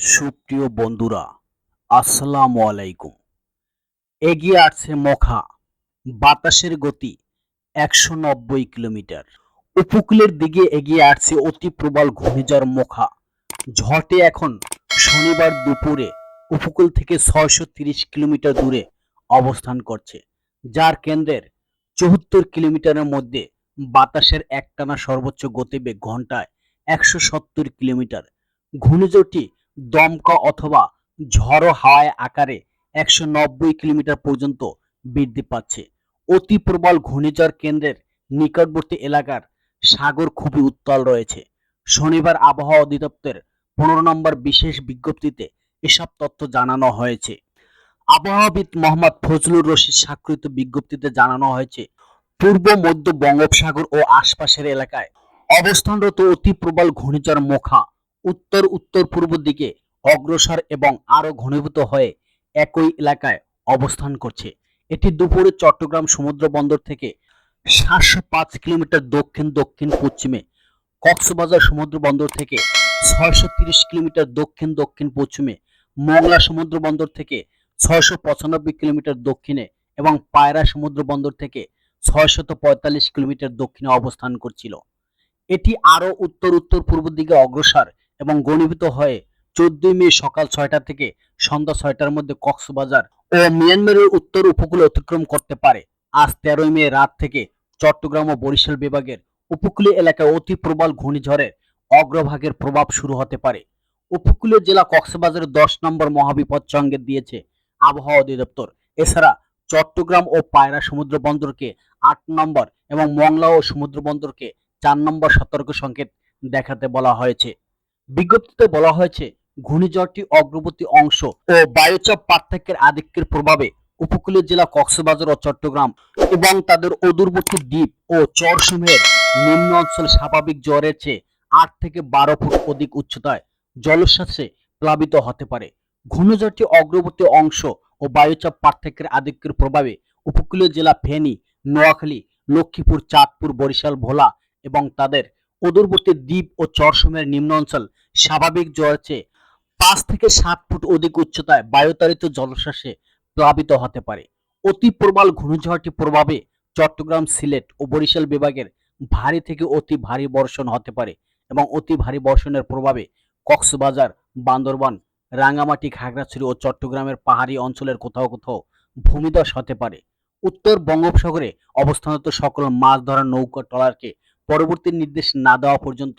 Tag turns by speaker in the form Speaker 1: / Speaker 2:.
Speaker 1: সুপ্রিয় বন্ধুরা, আসসালামু আলাইকুম। এগিয়ে আসছে মখা, বাতাসের গতি একশো নব্বই কিলোমিটার। উপকূলের দিকে এগিয়ে আসছে অতি প্রবল ঘূর্ণিঝড় মোখা। ঝটে এখন শনিবার দুপুরে উপকূল থেকে ছয়শো তিরিশ কিলোমিটার দূরে অবস্থান করছে, যার কেন্দ্রের চৌহত্তর কিলোমিটারের মধ্যে বাতাসের একটানা সর্বোচ্চ গতিবেগ ঘন্টায় একশো সত্তর কিলোমিটার। ঘূর্ণিঝড়টি দমকা অথবা ঝড়ো হাওয়ায় আকারে একশো নব্বই কিলোমিটার পর্যন্ত বৃদ্ধি পাচ্ছে। অতি প্রবল ঘূর্ণিঝড় কেন্দ্রের নিকটবর্তী এলাকার সাগর খুবই উত্তাল রয়েছে। শনিবার আবহাওয়া অধিদপ্তর পনেরো নম্বর বিশেষ বিজ্ঞপ্তিতে এসব তথ্য জানানো হয়েছে। আবহাওয়াবিদ মোহাম্মদ ফজলুর রশিদ স্বাক্ষরিত বিজ্ঞপ্তিতে জানানো হয়েছে, পূর্ব, মধ্য বঙ্গোপসাগর ও আশপাশের এলাকায় অবস্থানরত অতি প্রবল ঘূর্ণিঝড় মোখা উত্তর উত্তর পূর্ব দিকে অগ্রসর এবং আরও ঘনীভূত হয়ে একই এলাকায় অবস্থান করছে। এটি দুপুরে চট্টগ্রাম সমুদ্র বন্দর থেকে সাতশো পাঁচ কিলোমিটার দক্ষিণ দক্ষিণ পশ্চিমে কক্সবাজার সমুদ্র বন্দর থেকে ছয়শো তিরিশ কিলোমিটার দক্ষিণ দক্ষিণ পশ্চিমে মোংলা সমুদ্র বন্দর থেকে ছয়শো পঁচানব্বই কিলোমিটার দক্ষিণে এবং পায়রা সমুদ্র বন্দর থেকে ছয়শত পঁয়তাল্লিশ কিলোমিটার দক্ষিণে অবস্থান করছিল। এটি আরও উত্তর উত্তর পূর্ব দিকে অগ্রসর এবং ঘনীভূত হয়ে চোদ্দই মে সকাল ছয়টা থেকে সন্ধ্যা ছয়টার মধ্যে কক্সবাজার ও মিয়ানমারের উত্তর উপকূলে অতিক্রম করতে পারে। আজ তেরোই মে রাত থেকে চট্টগ্রাম ও বরিশাল বিভাগের উপকূলীয় এলাকায় অতি প্রবল ঘূর্ণিঝড়ের অগ্রভাগের প্রভাব শুরু হতে পারে। উপকূলীয় জেলা কক্সবাজারের দশ নম্বর মহাবিপদ সংকেত দিয়েছে আবহাওয়া অধিদপ্তর। এছাড়া চট্টগ্রাম ও পায়রা সমুদ্র বন্দরকে আট নম্বর এবং মংলা ও সমুদ্র বন্দরকে চার নম্বর সতর্ক সংকেত দেখাতে বলা হয়েছে। বিজ্ঞপ্তিতে বলা হয়েছে, ঘূর্ণিঝড়টি অগ্রবর্তী অংশ ও বায়ুচাপ পার্থক্যের আধিক্যের প্রভাবে উপকূলীয় জেলা কক্সবাজার ও চট্টগ্রাম এবং তাদের অদূরবর্তী দ্বীপ ও চরসমূহের নিম্ন অঞ্চল স্বাভাবিক জ্বরের চেয়ে আট থেকে বারো ফুট অধিক উচ্চতায় জলোচ্ছ্বাসে প্লাবিত হতে পারে। ঘূর্ণিঝড়টি অগ্রবর্তী অংশ ও বায়ুচাপ পার্থক্যের আধিক্যের প্রভাবে উপকূলীয় জেলা ফেনী, নোয়াখালী, লক্ষ্মীপুর, চাঁদপুর, বরিশাল, ভোলা এবং তাদের অদূরবর্তী দ্বীপ ও চরসমূহের নিম্ন অঞ্চল স্বাভাবিক জ্বরের চেয়ে পাঁচ থেকে সাত ফুট অধিক উচ্চতায় বায়ুতাড়িত জলোচ্ছ্বাসে প্লাবিত হতে পারে। অতি প্রবল ঘূর্ণিঝড়টি প্রভাবে চট্টগ্রাম সিলেট ও বরিশাল বিভাগের ভারী থেকে অতি ভারী বর্ষণ হতে পারে এবং অতি ভারী বর্ষণের প্রভাবে কক্সবাজার, বান্দরবান, রাঙ্গামাটি, খাগড়াছড়ি ও চট্টগ্রামের পাহাড়ি অঞ্চলের কোথাও কোথাও ভূমিধস হতে পারে। উত্তর বঙ্গোপসাগরে অবস্থানত সকল মাছ ধরার নৌকা ট্রলারকে পরবর্তী নির্দেশ না দেওয়া পর্যন্ত